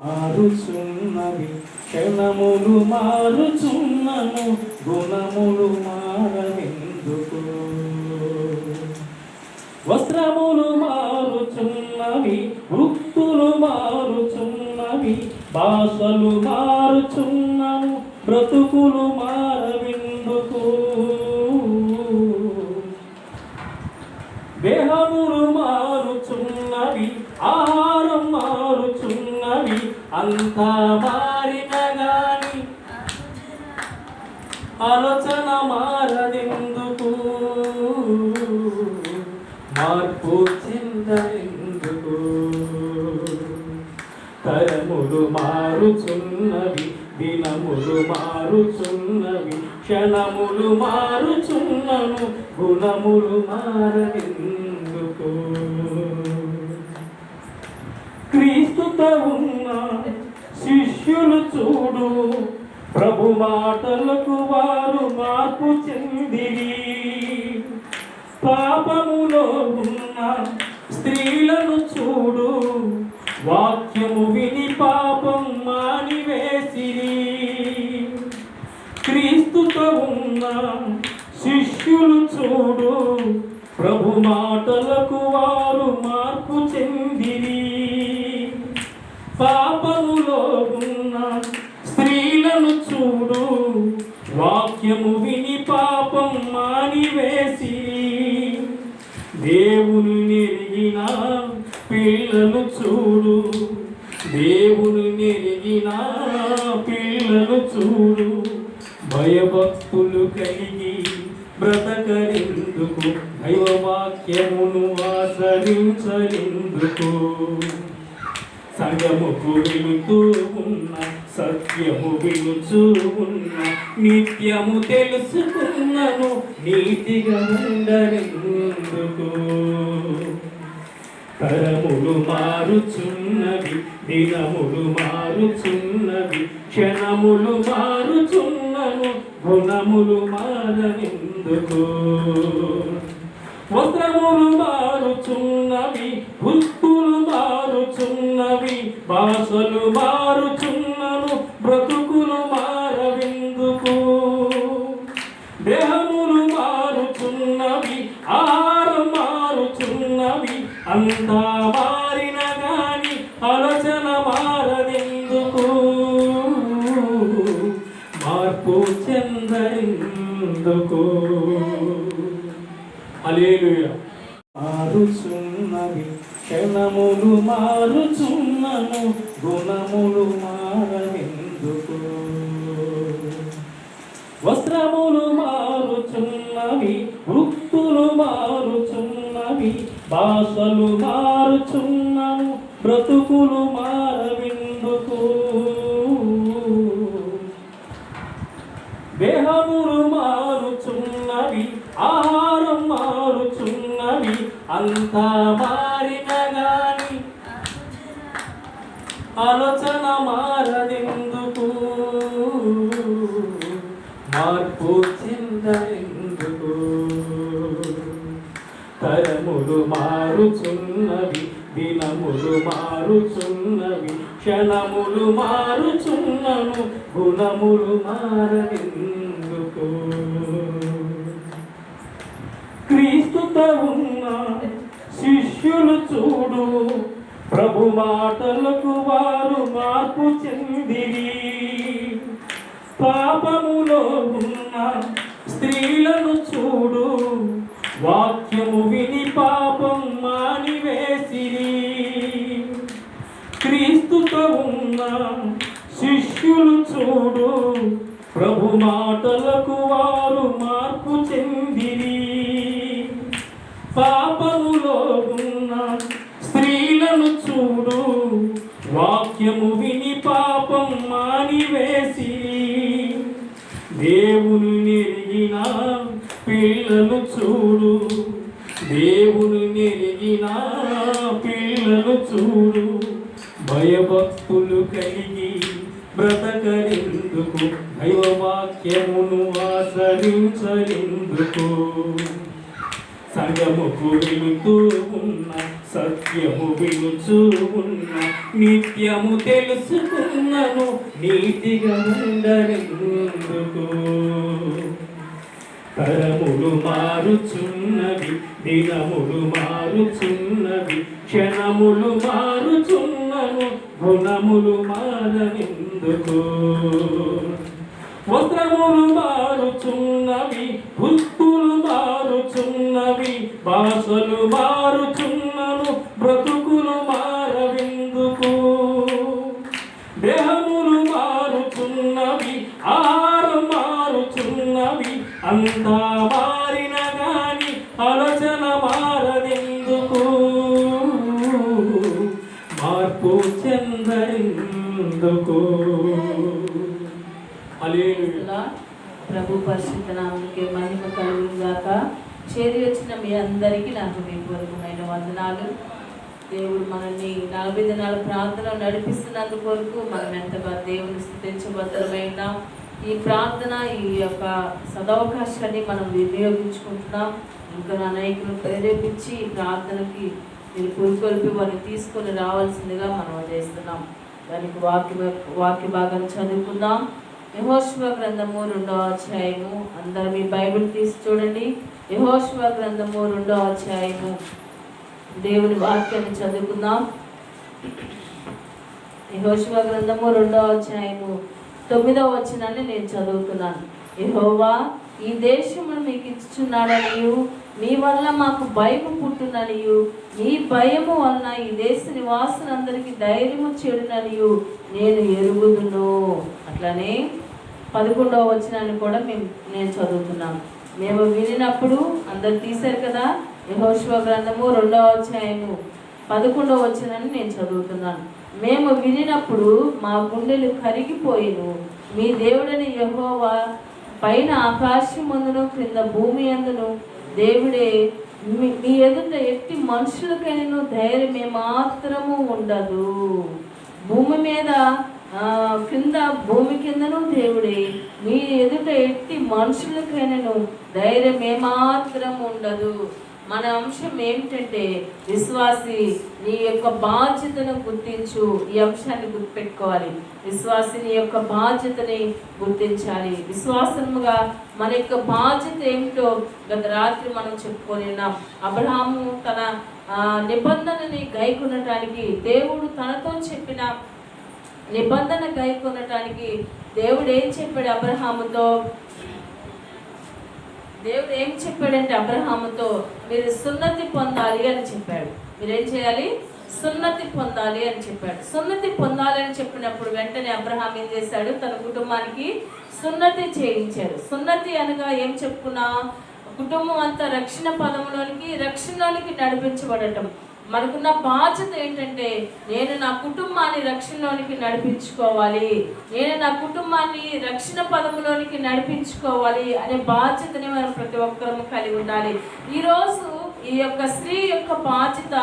మారుచున్నవి క్షణములు మారుచున్నను గుణములు మారవెందుకు వస్త్రములు మారుచున్నవి వృత్తులు మారుచున్నవి భాషలు మారుచున్నను బ్రతుకులు మారవెందుకు దేహములు మారుచున్నవి ఆహా మారుచున్నవి అంతా మారిన గాని ఆలోచన మారదెందుకు? మార్పు చెందెందుకు తరములు మారుచున్నవి దినములు మారుచున్నవి క్షణములు మారుచున్నను గుణములు మారదెందుకు? క్రీస్తుతో ఉన్న మాటలకు వారు మార్పు చెందిరి. చూడు వాక్యము విని తెలుసుకున్నను. నీతిగా ఉండరెందుకు తరములు మారుచున్నవి దినములు మారుచున్నవి క్షణములు మారుచున్నను గుణములు మారనిందుకు? వస్త్రములు మారుచున్నవి వృత్తులు మారుచున్నవి భాషలు మారుచున్నను చెందెందుకు మారుచున్నవి క్షణములు మారుచున్నను గుణములు మారవెందుకు వస్త్రములు మారుచున్నవి వృత్తులు మారుచున్నవి భాషలు మారుచున్నను బ్రతుకులు గుణములు మారదెందుకు క్రీస్తుతో ఉన్న శిష్యులు చూడు ప్రభు మాటలకు వారు మార్పు చెందిరి. పాపములో ఉన్న స్త్రీలను చూడు వాక్యము విని పాపం శిష్యులు చూడు. ప్రభు మాటలకు వారు మార్పు చెందిరి. పాపములో ఉన్న స్త్రీలను చూడు. వాక్యము విని పాపం మానివేసి. దేవుని నెరిగిన పిల్లలు చూడు. దేవుని నెరిగిన పిల్లలు చూడు. భయభక్తులు కలిగి బ్రతకరెందుకు దైవవాక్యమును ఆచరించరెందుకు సంగముకు వెళుతూ ఉన్న సత్యము వినుచూ ఉన్న నిత్యము తెలుసుకున్నను నీతిగా ఉండరెందుకు తరములు మారుచున్నవి దినములు మారుచున్నవి క్షణములు మారుచున్నను గుణములు మారవిందుకు వస్త్రములు మారుచున్నవి పుష్పులు మారుచున్నవి భాషలు మారుచున్నను బ్రతుకు పరిశుద్ధ నామకే మహిమ కలుగును గాక చేరి వచ్చిన మీ అందరికీ నా హృదయపూర్వకమైన వందనాలు. దేవుడు మనల్ని నలభై దినాల ప్రార్థన నడిపిస్తున్నందుకు వరకు మనం ఎంతగా దేవుని స్థుతించబద్దరమైన ఈ ప్రార్థన ఈ యొక్క సదవకాశాన్ని మనం వినియోగించుకుంటున్నాం. ఇంకా నా ప్రేరేపించి ఈ ప్రార్థనకి మీరు పురుకొల్పి వారిని తీసుకొని రావాల్సిందిగా మనం చేస్తున్నాం. దానికి వాక్య వాక్య భాగాన్ని చదువుకుందాం. యహోశివ గ్రంథము రెండవ అధ్యాయము. అందరూ మీ బైబిల్ తీసి చూడండి. యహోశివ గ్రంథము రెండో అధ్యాయము. దేవుని వాక్యాన్ని చదువుకుందాం. యహోశివ గ్రంథము రెండో అధ్యాయము. తొమ్మిదవ వచనాన్ని నేను చదువుతున్నాను. యహోవా ఈ దేశమును మీకు ఇచ్చున్నాడని మీ వల్ల మాకు భయము పుట్టుననియు. ఈ భయము వలన ఈ దేశ నివాసులందరికీ ధైర్యము చెడుననియు. నేను ఎరుగుదును. అట్లనే పదకొండవ వచనాన్ని కూడా మేము నేను చదువుతున్నాను మేము వినినప్పుడు అందరు తీశారు కదా యహోశివ గ్రంథము రెండవ అధ్యాయము పదకొండవ వచనాన్ని నేను చదువుతున్నాను. మేము వినినప్పుడు మా గుండెలు కరిగిపోయిను. మీ దేవుడని యహోవా పైన ఆకాశమందును క్రింద భూమి అందును. దేవుడే మీ మీ ఎదుట ఎట్టి మనుషులకైనా ధైర్యం ఏమాత్రము ఉండదు. భూమి మీద కింద భూమి కిందను దేవుడే మీ ఎదుట ఎట్టి మనుషులకైనాను ధైర్యం ఏమాత్రం ఉండదు. మన అంశం ఏమిటంటే విశ్వాసి నీ యొక్క బాధ్యతను గుర్తించు ఈ అంశాన్ని గుర్తుపెట్టుకోవాలి. విశ్వాసి నీ యొక్క బాధ్యతని గుర్తించాలి. విశ్వాసముగా మన యొక్క బాధ్యత ఏమిటో గత రాత్రి మనం చెప్పుకొని ఉన్నాం. అబ్రహాము తన నిబంధనని గైకొనటానికి దేవుడు తనతో చెప్పిన నిబంధన గైకొనటానికి దేవుడు ఏం చెప్పాడు అబ్రహాముతో? దేవుడు ఏం చెప్పాడంటే అబ్రహాముతో మీరు సున్నతి పొందాలి అని చెప్పాడు. మీరేం చేయాలి? సున్నతి పొందాలి అని చెప్పాడు. సున్నతి పొందాలి అని చెప్పినప్పుడు వెంటనే అబ్రహాం ఏం చేశాడు? తన కుటుంబానికి సున్నతి చేయించాడు. సున్నతి అనగా ఏం చెప్పుకున్నా? కుటుంబం అంతా రక్షణ పదంలోనికి రక్షణలోనికి నడిపించబడటం. మనకున్న బాధ్యత ఏంటంటే నేను నా కుటుంబాన్ని రక్షణలోనికి నడిపించుకోవాలి. నేను నా కుటుంబాన్ని రక్షణ పదములోనికి నడిపించుకోవాలి అనే బాధ్యతని మనం ప్రతి ఒక్కరము కలిగి ఉండాలి. ఈరోజు ఈ యొక్క స్త్రీ యొక్క బాధ్యత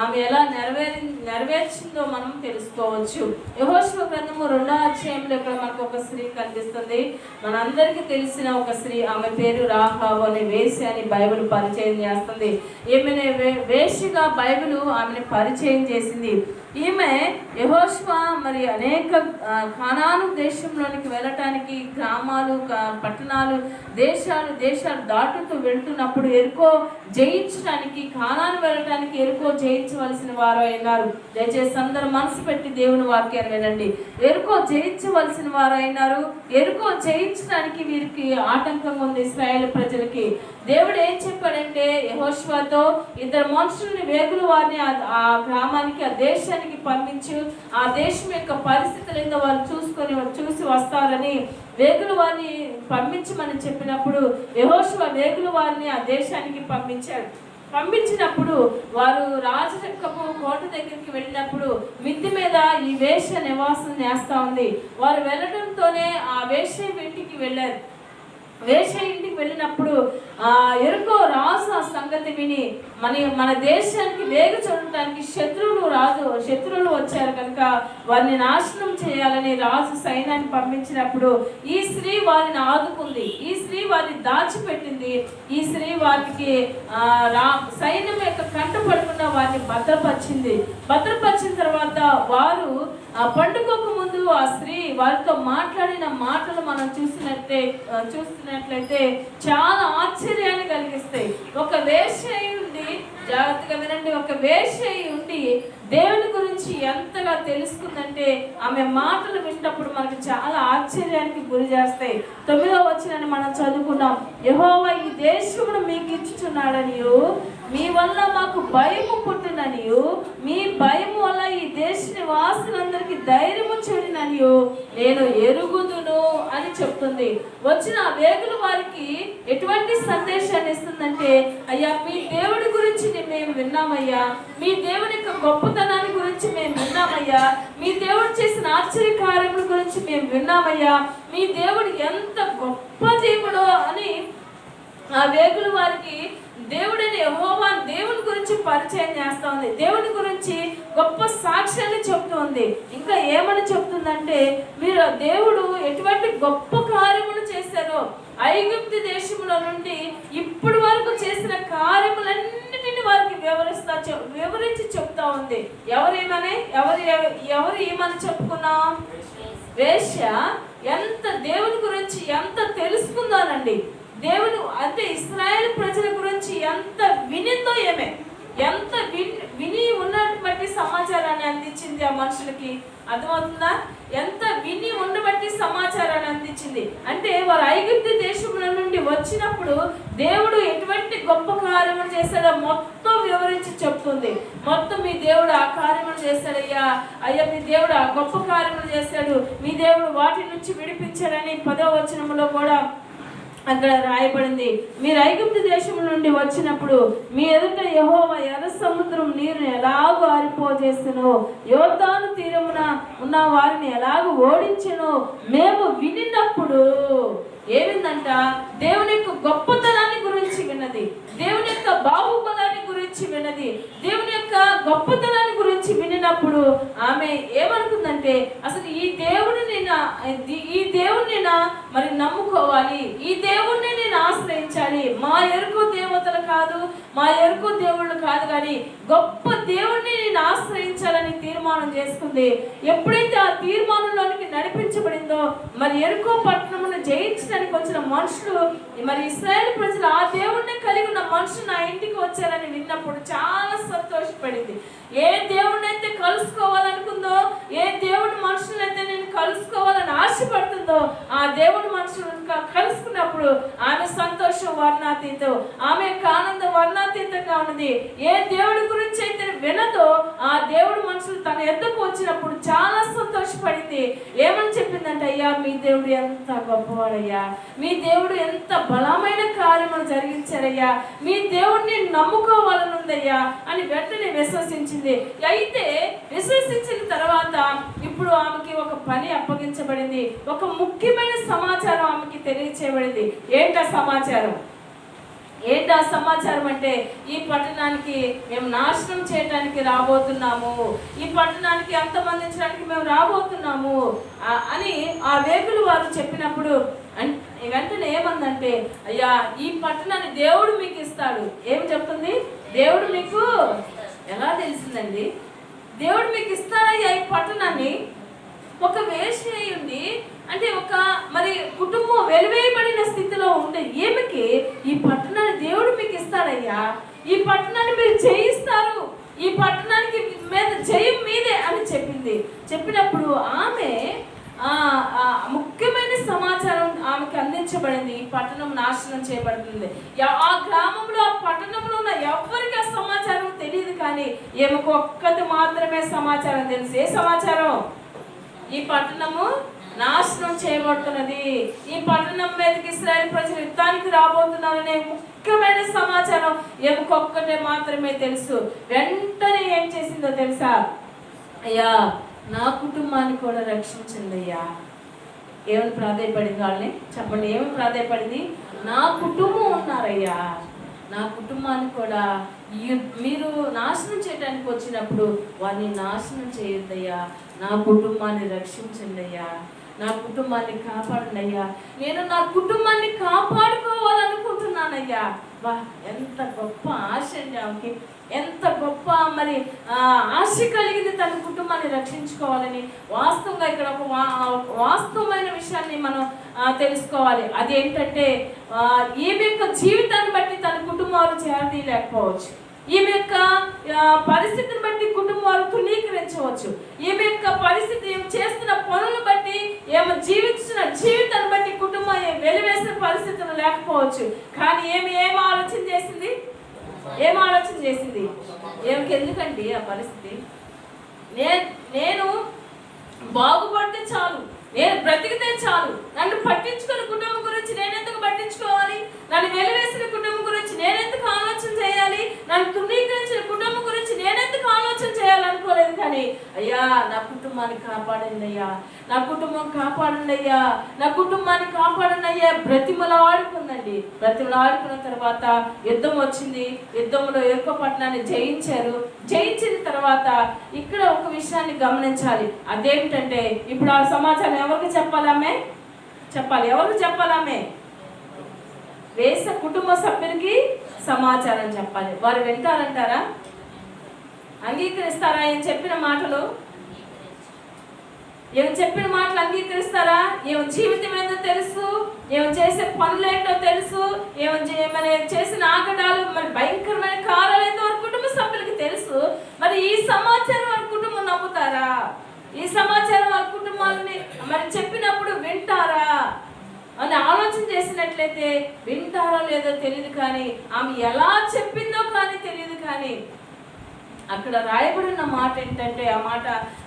ఆమె ఎలా నెరవేరి నెరవేర్చిందో మనం తెలుసుకోవచ్చు. యహోశివ గ్రంథము రెండో అధ్యాయంలో ఇక్కడ మనకు ఒక స్త్రీ కనిపిస్తుంది. మనందరికీ తెలిసిన ఒక స్త్రీ ఆమె పేరు రాహాబు అనే వేసి అని బైబిల్ పరిచయం చేస్తుంది. ఈమె వే- వేషిగా బైబిల్ ఆమెను పరిచయం చేసింది. ఈమె యహోష్వా మరి అనేక ఖానాను దేశంలోనికి వెళ్ళటానికి గ్రామాలు పట్టణాలు దేశాలు దేశాలు దాటుతూ వెళ్తున్నప్పుడు ఎరుకో జయించడానికి కానాను వెళ్ళటానికి ఎరుకో జయించవలసిన వారు అయినారు. దయచేసి అందరు మనసు పెట్టి దేవుని వాక్యాన్ని వినండి. ఎరుకో జయించవలసిన వారు అయినారు. ఎరుకో జయించడానికి వీరికి ఆటంకంగా ఉంది ఇస్రాయేల్ ప్రజలకి. దేవుడు ఏం చెప్పాడంటే యహోష్వాతో ఇద్దరు మనుషుల్ని వేగులు వారిని ఆ- గ్రామానికి ఆ దేశానికి పంపించు. ఆ దేశం యొక్క పరిస్థితులు ఏందో వాళ్ళు చూసుకొని చూసి వస్తారని వేగులు వారిని పంపించమని చెప్పినప్పుడు యహోశివ వేగులు వారిని ఆ దేశానికి పంపించాడు. పంపించినప్పుడు వారు రాజరక్కము కోట దగ్గరికి వెళ్ళినప్పుడు మిద్ది మీద ఈ వేష నివాసం చేస్తా ఉంది. వారు వెళ్ళడంతోనే ఆ వేష ఇంటికి వెళ్ళారు. వేష ఇంటికి వెళ్ళినప్పుడు ఆ ఎరుకో రాజు ఆ సంగతి విని మన మన దేశానికి వేగు చూడటానికి శత్రువులు రాజు శత్రువులు వచ్చారు కనుక వారిని నాశనం చేయాలని రాజు సైన్యాన్ని పంపించినప్పుడు ఈ స్త్రీ వారిని ఆదుకుంది. ఈ స్త్రీ వారిని దాచిపెట్టింది. ఈ స్త్రీ వారికి రా సైన్యం యొక్క కంట పడకుండా వారిని భద్రపరిచింది. భద్రపరిచిన తర్వాత వారు ఆ పండుగకు ముందు ఆ స్త్రీ వారితో మాట్లాడిన మాటలు మనం చూసినట్టే చూస్తున్న చూస్తున్నట్లయితే చాలా ఆశ్చర్యాన్ని కలిగిస్తాయి. ఒక వేశ్య ఉండి జాగ్రత్తగా వినండి ఒక వేశ్య ఉండి దేవుని గురించి ఎంతగా తెలుసుకుందంటే ఆమె మాటలు వింటప్పుడు మనకు చాలా ఆశ్చర్యానికి గురి చేస్తాయి. తొమ్మిదో వచ్చినని మనం చదువుకున్నాం యహోవ ఈ దేశమును మీకు ఇచ్చుచున్నాడనియు మీ వల్ల మాకు భయము పుట్టిననియు మీ భయము వల్ల ఈ దేశ నివాసులందరికీ ధైర్యము చెడిననియు నేను ఎరుగుదును అని చెప్తుంది. వచ్చిన ఆ వేగులు వారికి ఎటువంటి సందేశాన్ని ఇస్తుందంటే అయ్యా మీ దేవుడి గురించి మేము విన్నామయ్యా మీ దేవుని యొక్క గొప్పతనాన్ని గురించి మేము విన్నామయ్యా. మీ దేవుడు చేసిన ఆశ్చర్య కార్యముల గురించి మేము విన్నామయ్యా. మీ దేవుడు ఎంత గొప్ప దేవుడో అని ఆ వేగులు వారికి దేవుడని యెహోవా దేవుని గురించి పరిచయం చేస్తా ఉంది దేవుని గురించి గొప్ప సాక్ష్యాన్ని చెప్తుంది ఇంకా ఏమని చెప్తుందంటే మీరు దేవుడు ఎటువంటి గొప్ప కార్యములు చేశారో ఐగుప్తి దేశంలో నుండి ఇప్పటి వరకు చేసిన కార్యములన్నీ వారికి వివరిస్తా చెప్- వివరించి చెప్తా ఉంది. ఎవరేమని? ఎవరు ఎవరు ఏమని చెప్పుకున్నాం? వేశ్య. ఎంత దేవుని గురించి ఎంత తెలుసుకుందానండి. దేవుని అంటే ఇస్రాయేల్ ప్రజల గురించి ఎంత వినిందో ఏమే. ఎంత విని విని ఉన్నటువంటి సమాచారాన్ని అందించింది ఆ మనుషులకి. అర్థమవుతుందా? ఎంత విని ఉండబట్టి సమాచారాన్ని అందించింది. అంటే వారు ఐగుప్తి దేశం నుండి వచ్చినప్పుడు దేవుడు ఎటువంటి గొప్ప కార్యములు చేశాడో మొత్తం వివరించి చెప్తుంది. మొత్తం మీ దేవుడు ఆ కార్యములు చేశాడయ్యా. అయ్యా మీ దేవుడు ఆ గొప్ప కార్యములు చేశాడు. మీ దేవుడు వాటి నుంచి విడిపించాడని పదో వచనంలో కూడా అక్కడ రాయబడింది. మీరు ఐగుప్తు దేశం నుండి వచ్చినప్పుడు మీ ఎదుట యహోవ ఎర్ర సముద్రం నీరుని ఎలాగో ఆరిపోజేసెను? యోధాను తీరమున ఉన్న వారిని ఎలాగో ఓడించెను? మేము వినినప్పుడు ఏమిందంట? దేవుని యొక్క గొప్పతనాన్ని గురించి విన్నది. దేవుని యొక్క బాహుబలాన్ని గురించి విన్నది. దేవుని యొక్క గొప్పతనం గురించి ఆమె ఏమనుకుందంటే అసలు ఈ దేవుడిని ఈ దేవుడిని నా మరి నమ్ముకోవాలి. ఈ దేవుణ్ణి నేను ఆశ్రయించాలి. మా ఎరుకు దేవతలు కాదు మా ఎరుకు దేవుళ్ళు కాదు కానీ గొప్ప దేవుణ్ణి నేను ఆశ్రయించాలని తీర్మానం చేసుకుంది. ఎప్పుడైతే ఆ తీర్మానంలోనికి నడిపించబడిందో మరి ఎరుకో పట్టణమును జయించడానికి వచ్చిన మనుషులు మరి ఇస్రాయేల్ ప్రజలు ఆ దేవుణ్ణి కలిగి ఉన్న మనుషులు నా ఇంటికి వచ్చారని విన్నప్పుడు చాలా సంతోషపడింది. ఏ దేవుణ్ణి అయితే కలుసుకోవాలనుకుందో ఏ దేవుడి మనుషులైతే నేను కలుసుకోవాలని ఆశపడుతుందో ఆ దేవుడి మనుషులను కలుసుకున్నప్పుడు ఆమె సంతోషం వర్ణాతీతం ఆమె యొక్క ఆనందం వర్ణాతీతంగా ఉన్నది. ఏ దేవుడి గురించి దేవుడు మనుషులు తన ఎద్దకు వచ్చినప్పుడు చాలా సంతోషపడింది. ఏమని చెప్పిందంటే అయ్యా మీ దేవుడు ఎంత గొప్పవాడయ్యా. మీ దేవుడు ఎంత బలమైన కార్యములు జరిగించారయ్యా. మీ దేవుడిని నమ్ముకోవాలని ఉందయ్యా అని వెంటనే విశ్వసించింది. అయితే విశ్వసించిన తర్వాత ఇప్పుడు ఆమెకి ఒక పని అప్పగించబడింది. ఒక ముఖ్యమైన సమాచారం ఆమెకి తెలియచేయబడింది. ఏంట సమాచారం? ఏంటి ఆ సమాచారం అంటే ఈ పట్టణానికి మేము నాశనం చేయడానికి రాబోతున్నాము ఈ పట్టణానికి అంతమందించడానికి మేము రాబోతున్నాము అని ఆ వేగులు వారు చెప్పినప్పుడు వెంటనే ఏమందంటే అయ్యా ఈ పట్టణాన్ని దేవుడు మీకు ఇస్తాడు. ఏం చెప్తుంది? దేవుడు మీకు ఎలా తెలిసిందండి? దేవుడు మీకు ఇస్తాడయ్యా ఈ పట్టణాన్ని. ఒక వేష అయ్యింది అంటే ఒక మరి కుటుంబం వెలివేయబడిన స్థితిలో ఉండే ఈమెకి ఈ పట్టణాన్ని దేవుడు మీకు ఇస్తాడయ్యా. ఈ పట్టణాన్ని మీరు జయిస్తారు. ఈ పట్టణానికి మీద జయం మీదే అని చెప్పింది. చెప్పినప్పుడు ఆమె ముఖ్యమైన సమాచారం ఆమెకి అందించబడింది. ఈ పట్టణం నాశనం చేయబడుతుంది. ఆ గ్రామంలో ఆ పట్టణంలో ఉన్న ఎవరికి ఆ సమాచారం తెలియదు కానీ ఏమకు ఒక్కటి మాత్రమే సమాచారం తెలుసు. ఏ సమాచారం? ఈ పట్టణము నాశనం చేయబడుతున్నది. ఈ పట్టణం మీదకి ఇస్రాయల్ ప్రజలు యుద్ధానికి రాబోతున్నారనే ముఖ్యమైన సమాచారం ఎముకొక్కటే మాత్రమే తెలుసు. వెంటనే ఏం చేసిందో తెలుసా? అయ్యా నా కుటుంబాన్ని కూడా రక్షించండి అయ్యా. ఏమని ప్రాధాయపడింది వాళ్ళని? చెప్పండి ఏమి ప్రాధాయపడింది? నా కుటుంబం ఉన్నారయ్యా నా కుటుంబాన్ని కూడా మీరు నాశనం చేయడానికి వచ్చినప్పుడు వారిని నాశనం చేయొద్దయ్యా. నా కుటుంబాన్ని రక్షించండి అయ్యా నా కుటుంబాన్ని కాపాడండి అయ్యా నేను నా కుటుంబాన్ని కాపాడుకోవాలనుకుంటున్నానయ్యా. వా ఎంత గొప్ప ఆశ అండి ఆమెకి. ఎంత గొప్ప మరి ఆశ కలిగింది తన కుటుంబాన్ని రక్షించుకోవాలని. వాస్తవంగా ఇక్కడ ఒక వా- వాస్తవమైన విషయాన్ని మనం తెలుసుకోవాలి. అదేంటంటే ఏంటంటే ఈమె యొక్క జీవితాన్ని బట్టి తన కుటుంబాలు చేరదీయలేకపోవచ్చు. ఈమె యొక్క పరిస్థితిని బట్టి కుటుంబాలు తునీకరించవచ్చు ఈమె యొక్క పరిస్థితి చేస్తున్న పనులు బట్టి ఏమో జీవించిన జీవితాన్ని బట్టి కుటుంబం వెలివేసిన పరిస్థితులు లేకపోవచ్చు. కానీ ఏమి ఏం ఆలోచన చేసింది? ఏం ఆలోచన చేసింది? ఏమికి ఎందుకండి ఆ పరిస్థితి? నేను నేను బాగుపడితే చాలు. నేను బ్రతికితే చాలు. నన్ను పట్టించుకుని కుటుంబం గురించి నేనెందుకు పట్టించుకోవాలి? నన్ను వెలివేసిన కుటుంబం గురించి నేనెందుకు ఆలోచన చేయాలి? నన్ను తృణీకరించిన కుటుంబం గురించి నేనెందుకు ఆలోచన చేయాలనుకోలేదు కానీ అయ్యా నా కుటుంబాన్ని కాపాడండి అయ్యా. నా కుటుంబం కాపాడండి అయ్యా. నా కుటుంబాన్ని కాపాడండి అయ్యా. బ్రతిమల ఆడుకుందండి. బ్రతిమల ఆడుకున్న తర్వాత యుద్ధం వచ్చింది. యుద్ధంలో ఎక్కువ పట్టణాన్ని జయించారు. జయించిన తర్వాత ఇక్కడ ఒక విషయాన్ని గమనించాలి. అదేమిటంటే ఇప్పుడు ఆ సమాచారం ఎవరికి చెప్పాలమ్మే చెప్పాలి. ఎవరికి చెప్పాలమ్మే వేస కుటుంబ సభ్యులకి సమాచారం చెప్పాలి. వారు వింటారంటారా? అంగీకరిస్తారా? ఏం చెప్పిన మాటలు? ఏమి చెప్పిన మాటలు అంగీకరిస్తారా? ఏమి జీవితం ఏందో తెలుసు? ఏమి చేసే పనులు ఏంటో తెలుసు? ఏమి మన చేసిన ఆగడాలు? మరి భయంకరమైన కారాలు ఏంటో వారి కుటుంబ సభ్యులకి తెలుసు. మరి ఈ సమాచారం వారి కుటుంబం నమ్ముతారా? ఈ సమాచారం వాళ్ళ కుటుంబాలని మరి చెప్పినప్పుడు వింటారా? అని ఆలోచన చేసినట్లయితే వింటారో లేదో తెలియదు కానీ ఆమె ఎలా చెప్పిందో కానీ తెలియదు కానీ అక్కడ రాయబడిన మాట ఏంటంటే ఆ మాట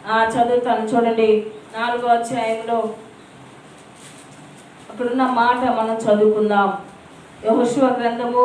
ఆ, చదువుతాను చూడండి నాలుగో అధ్యాయంలో అక్కడున్న మాట మనం చదువుకుందాం. యహోశివ గ్రంథము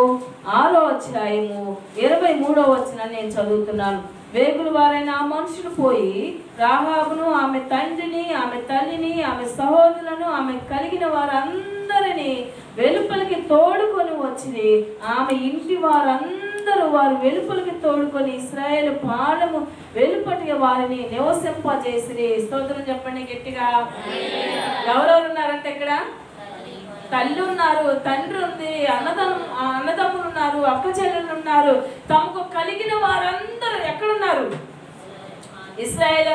ఆరో అధ్యాయము ఇరవై మూడో వచ్చిన నేను చదువుతున్నాను. వేగులు వారైన ఆ మనుషులు పోయి రాహాబును ఆమె తండ్రిని ఆమె తల్లిని ఆమె సహోదరులను ఆమె కలిగిన వారందరినీ వెలుపలికి తోడుకొని వచ్చి ఆమె ఇంటి వారందరూ వారు వెలుపలికి తోడుకొని ఇస్రాయేల్ పాలము వెలుపటిగా వారిని నివసింపజేసి స్తోత్రం చెప్పండి గట్టిగా. ఎవరెవరు ఉన్నారంటే ఇక్కడ? తల్లి ఉన్నారు తండ్రి ఉంది అన్నదమ్ము అన్నదమ్ములు ఉన్నారు అక్క చెల్లెలు ఉన్నారు తమకు కలిగిన వారందరూ ఎక్కడున్నారు? ఇస్రాయేల్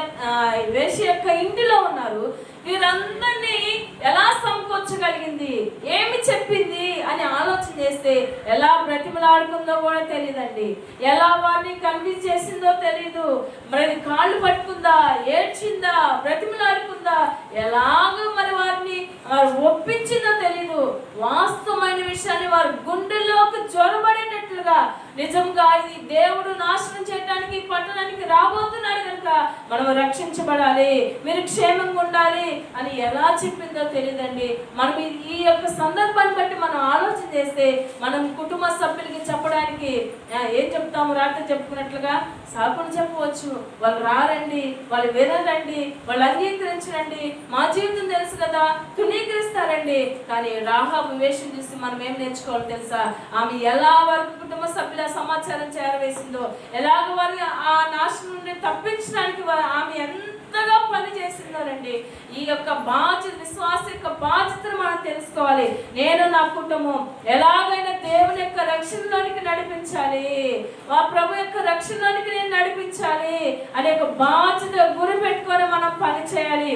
వేష యొక్క ఇంటిలో ఉన్నారు. వీరందరినీ ఎలా సమకూర్చగలిగింది? ఏమి చెప్పింది? అని ఆలోచన చేస్తే ఎలా బ్రతిమలాడుకుందో కూడా తెలియదండి ఎలా వారిని కన్విన్స్ చేసిందో తెలియదు మరి కాళ్ళు పట్టుకుందా? ఏడ్చిందా? బ్రతిమలాడుకుందా? ఎలాగో మరి వారిని ఆ, ఒప్పించిందో తెలియదు వాస్తవమైన విషయాన్ని వారి గుండెల్లోకి జ్వరబడేటట్లుగా నిజంగా ఇది దేవుడు నాశనం చేయడానికి పట్టణానికి రాబోతున్నాడు కనుక మనం రక్షించబడాలి. మీరు క్షేమంగా ఉండాలి. అని ఎలా చెప్పిందో తెలియదండి మనం ఈ- యొక్క సందర్భాన్ని బట్టి మనం ఆలోచన చేస్తే మనం కుటుంబ సభ్యులకి చెప్పడానికి ఏం చెప్తాము రాత్రి చెప్పుకున్నట్లుగా సాకుని చెప్పవచ్చు. వాళ్ళు రారండి వాళ్ళు వినరండి వాళ్ళు అంగీకరించరండి. మా జీవితం తెలుసు కదా తునీకరిస్తారండి కానీ రాహా వేషం చూసి మనం ఏం నేర్చుకోవాలి తెలుసా? ఆమె ఎలా వరకు కుటుంబ సభ్యుల సమాచారం చేరవేసిందో ఎలాగ వారి ఆ నాశనం నుండి తప్పించడానికి ఆమె ఆమె ఎంతగా పని చేసిందోనండి ఈ యొక్క బాధ్యత విశ్వాస యొక్క బాధ్యతను మనం తెలుసుకోవాలి. నేను నా కుటుంబం ఎలాగైనా దేవుని యొక్క రక్షణలోనికి నడిపించాలి. ఆ ప్రభు యొక్క రక్షణలోనికి నేను నడిపించాలి అనే ఒక బాధ్యత గురి పెట్టుకొని మనం పని చేయాలి.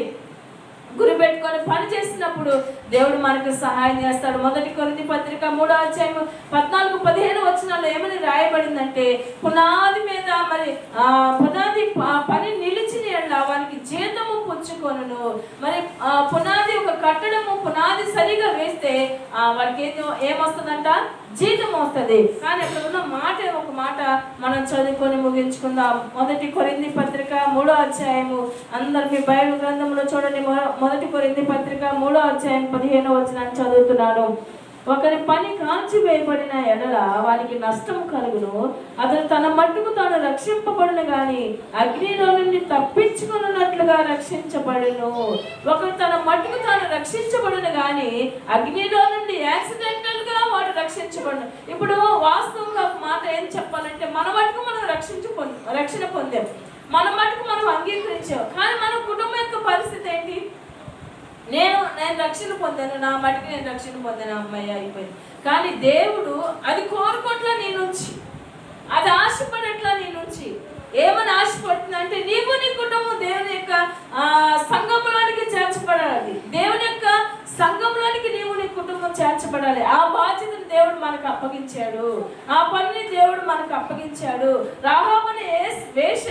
గురి పెట్టుకొని పని చేసినప్పుడు దేవుడు మనకు సహాయం చేస్తాడు. మొదటి కొరింది పత్రిక మూడో అధ్యాయం పద్నాలుగు పదిహేను వచ్చినాల్లో ఏమని రాయబడిందంటే పునాది మీద మరి ఆ పునాది పని నిలిచిన వానికి జీతము పుచ్చుకొను మరి ఆ పునాది ఒక కట్టడము పునాది సరిగా వేస్తే ఆ వాడికి ఏదో ఏమొస్తుందంట? జీతం వస్తుంది. కానీ అక్కడ ఉన్న మాట ఒక మాట మనం చదువుకొని ముగించుకుందాం. మొదటి కొరింది పత్రిక మూడో అధ్యాయము. అందరు మీ బైబిల్ గ్రంథంలో చూడండి. మొదటి కొరింది పత్రిక మూడో అధ్యాయం పదిహేనో వచ్చిన చదువుతున్నాను. ఒకరి పని కాల్చివేయబడిన ఎడల వానికి నష్టం కలుగును. అతను తన మట్టుకు తాను రక్షింపబడును గాని అగ్నిలో నుండి తప్పించుకున్నట్లుగా రక్షించబడును. ఒకరు తన మట్టుకు తాను రక్షించబడును గాని అగ్నిలో నుండి యాక్సిడెంటల్గా వాడు రక్షించబడును. ఇప్పుడు వాస్తవంగా ఒక మాట ఏం చెప్పాలంటే మన మట్టుకు మనం రక్షించు రక్షణ పొందాం. మన మట్టుకు మనం అంగీకరించాం. కానీ మన కుటుంబం యొక్క పరిస్థితి ఏంటి? నేను రక్షణ పొందాను నా మటుకు నేను రక్షణ పొందాను అమ్మాయి అయిపోయింది. కానీ దేవుడు అది కోరుకోట్లా నీ నుంచి అది ఆశపడట్లా నీ నుంచి. ఏమని ఆశపడుతుంది అంటే నీవు నీ కుటుంబం దేవుని యొక్క ఆ, సంఘంలోనికి చేర్చబడాలి. దేవుని యొక్క సంఘంలోనికి నీవు నీ కుటుంబం చేర్చబడాలి. ఆ బాధ్యతను దేవుడు మనకు అప్పగించాడు. ఆ పనిని దేవుడు మనకు అప్పగించాడు. రాహామని వేష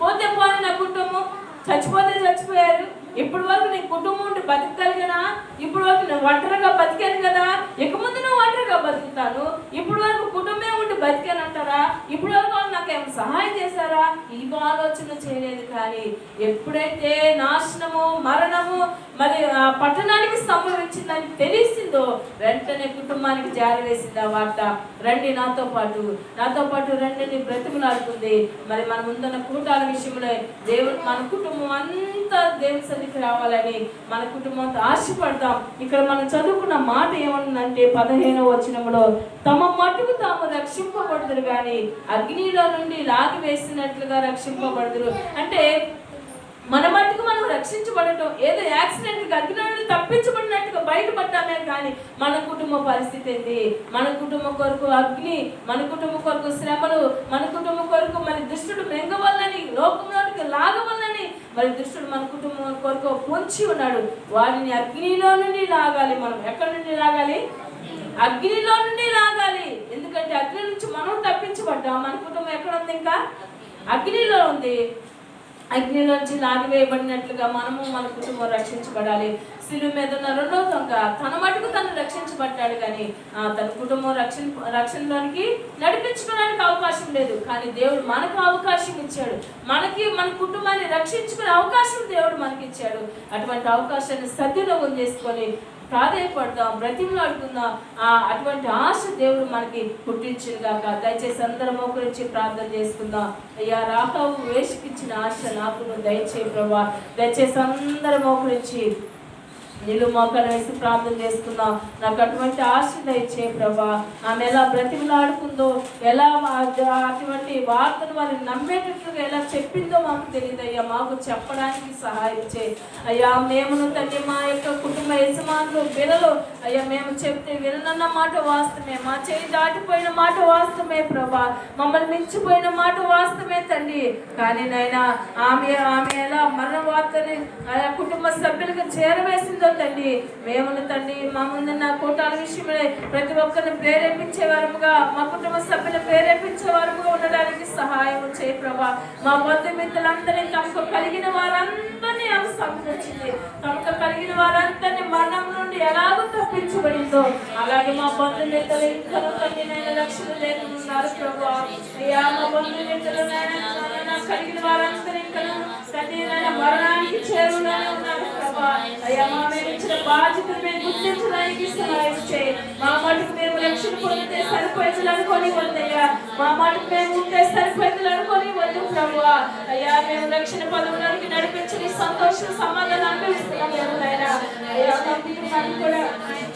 పోతే పోని నా కుటుంబం చచ్చిపోతే చచ్చిపోయారు. ఇప్పుడు వరకు నీ కుటుంబం ఉండి బతకగలిగినా ఇప్పుడు వరకు నేను ఒంటరిగా బతికాను కదా ఇక ముందు నువ్వు ఒంటరిగా బతుకుతాను ఇప్పుడు వరకు కుటుంబమే ఉండి బతికాను అంటారా ఇప్పుడు వరకు వాళ్ళు నాకు ఏమైనా సహాయం చేశారా? ఇవి ఆలోచన చేయలేదు కానీ ఎప్పుడైతే నాశనము మరణము మరి ఆ పట్టణానికి సంభవించిందని తెలిసిందో వెంటనే కుటుంబానికి జారవేసింది ఆ వార్త. రండి నాతో పాటు. నాతో పాటు రండి నీ బ్రతిమలాడుతుంది మరి మన ముందున్న కూటాల విషయంలో దేవుడు మన కుటుంబం అంతా దేవుని సన్నిధికి రావాలని మన కుటుంబంతో ఆశపడతాం. ఇక్కడ మనం చదువుకున్న మాట ఏమన్నదంటే పదిహేనవ వచనంలో తమ మటుకు తాము రక్షింపబడదురు కానీ అగ్నిలో నుండి లాగి వేసినట్లుగా రక్షింపబడదురు. అంటే మన మట్టుకు మనం రక్షించబడటం ఏదో యాక్సిడెంట్ అగ్ని నుండి తప్పించబడినట్టుగా బయటపడ్డామే కానీ మన కుటుంబ పరిస్థితి ఏంటి మన కుటుంబం కొరకు అగ్ని మన కుటుంబం కొరకు శ్రమలు మన కుటుంబం కొరకు మరి దుష్టుడు మెంగవల్లని లోకంలోనికి లాగవల్లని మరి దుష్టుడు మన కుటుంబం కొరకు పొంచి ఉన్నాడు. వారిని అగ్నిలో నుండి లాగాలి మనం. ఎక్కడి నుండి లాగాలి? అగ్నిలో నుండి లాగాలి. ఎందుకంటే అగ్ని నుంచి మనం తప్పించబడ్డాం. మన కుటుంబం ఎక్కడ ఉంది ఇంకా? అగ్నిలో ఉంది. అగ్నిలోంచి లాగివేయబడినట్లుగా మనము మన కుటుంబం రక్షించబడాలి. శిలువ మీద ఉన్న రెండో దొంగ తన మటుకు తను రక్షించబడ్డాడు కానీ తన కుటుంబం రక్షణ రక్షణలోనికి నడిపించుకోవడానికి అవకాశం లేదు. కానీ దేవుడు మనకు అవకాశం ఇచ్చాడు. మనకి మన కుటుంబాన్ని రక్షించుకునే అవకాశం దేవుడు మనకి ఇచ్చాడు అటువంటి అవకాశాన్ని సద్వినియోగం చేసుకొని ప్రాధాయపడదాం బ్రతిమలాడుకుందాం. ఆ అటువంటి ఆశ దేవుడు మనకి పుట్టించింది కాక దయచేసి అందరం ఒకరించి ప్రార్థన చేసుకుందాం. అయ్యా రాకావు వేషకిచ్చిన ఆశ నాకు నువ్వు దయచేయి ప్రభా. దయచేసి అందరం ఒకరించి నీళ్ళు మోకాలు వేసి ప్రార్థన చేస్తున్నా నాకు అటువంటి ఆశ దయచే ప్రభా ఆమె ఎలా బ్రతిమలాడుకుందో ఎలా అటువంటి వార్తను వారిని నమ్మేటట్లుగా ఎలా చెప్పిందో మాకు తెలియదు అయ్యా. మాకు చెప్పడానికి సహాయం చేయి. అయ్యా మేమును తల్లి మా యొక్క కుటుంబ యజమానులు పిల్లలు అయ్యా మేము చెప్తే వినన్న మాట వాస్తవమే. మా చేయి దాటిపోయిన మాట వాస్తవమే ప్రభా. మమ్మల్ని మించిపోయిన మాట వాస్తవమే తండ్రి కానీ నాయన ఆమె ఆమె ఎలా మరణ వార్తని కుటుంబ సభ్యులకు చేరవేసిందో తండ్రి మేమును తండ్రి మా ముందున్న కూటాల విషయమే ప్రతి ఒక్కరిని ప్రేరేపించే వారముగా మా కుటుంబ సభ్యులు ప్రేరేపించే వారముగా ఉండడానికి సహాయం చేయి ప్రభా. మా బంధుమిత్రులందరినీ తమకు కలిగిన వారందరినీ ఆమె సంరక్షించింది తమకు కలిగిన వారందరినీ మరణం నుండి ఎలా తప్పించబడిందో అలాగే మా బంధుమిత్రులు ఇంకా తండ్రి నేను రక్షణ లేకుండా ఉన్నారు ప్రభా. అయ్యా మా బంధుమిత్రులు నాయనా కలిగిన వారందరూ ఇంకా తండ్రి మరణానికి చేరువలోనే ఉన్నారు ప్రభా. అయ్యా మా మీద ఇచ్చిన బాధ్యతను మేము గుర్తించడానికి సహాయం మా మటుకు మేము రక్షణ పొందితే సరిపోయేది అనుకొని వద్దయ్యా మా మటుకు మేము ఉంటే సరిపోయేది అనుకొని వద్దు ప్రభా. అయ్యా మేము రక్షణ నడిపించి సంతోషం సమాధానం అనుభవిస్తున్నాం అయ్యా కూడా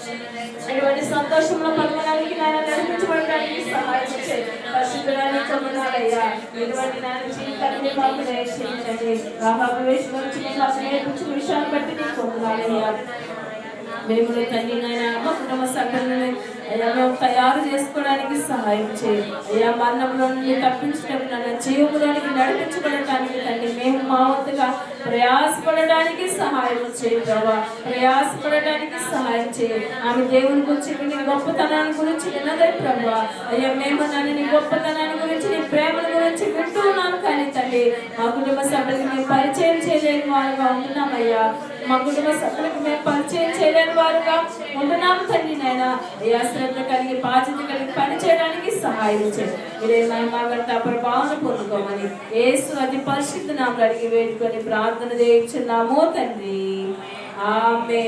అటువంటి సంతోషంలో పదవడానికి నాయన నడిపించబడడానికి సహాయం చేయండి పరిశుద్ధురాన్ని కొన్నారయ్యా ఇటువంటి నాయన జీవితాన్ని మాకు దయచేయండి. రాహాబు వేషం నుంచి మీకు అసలు నేర్పించిన విషయాన్ని బట్టి నీకు వందనాలయ్యా మేము తండ్రి నాయన మా కుటుంబ సభ్యులను అయ్యా మేము తయారు చేసుకోవడానికి సహాయం చేయి. అయ్యా మరణంలో నుండి తప్పించడానికి నన్ను జీవంలోనికి తండ్రి మేము మా వంతుగా ప్రయాసపడడానికి సహాయం చేయి ప్రభా. ప్రయాసపడడానికి సహాయం చేయి. ఆమె దేవుని గురించి నీ గొప్పతనాన్ని గురించి విన్నదే ప్రభా. అయ్యా మేము నన్ను నీ గొప్పతనాన్ని గురించి గురించి నీ ప్రేమల గురించి వింటూ ఉన్నాను కానీ తండ్రి మా కుటుంబ సభ్యులకి మేము పరిచయం చేయలేని వారుగా ఉంటున్నామయ్యా. మా కుటుంబ సభ్యులకు మేము పరిచయం చేయలేని వారుగా ఉంటున్నాము తండ్రి నాయన. అయ్యా శ్రద్ధ కలిగి బాధ్యత కలిగి పని చేయడానికి సహాయం చేయండి మీరే మహిమాగంట ప్రభావం పొందుకోమని ఏసు అతి పరిశుద్ధ నామలు అడిగి వేడుకొని ప్రార్థన చేయించున్నాము తండ్రి. ఆమె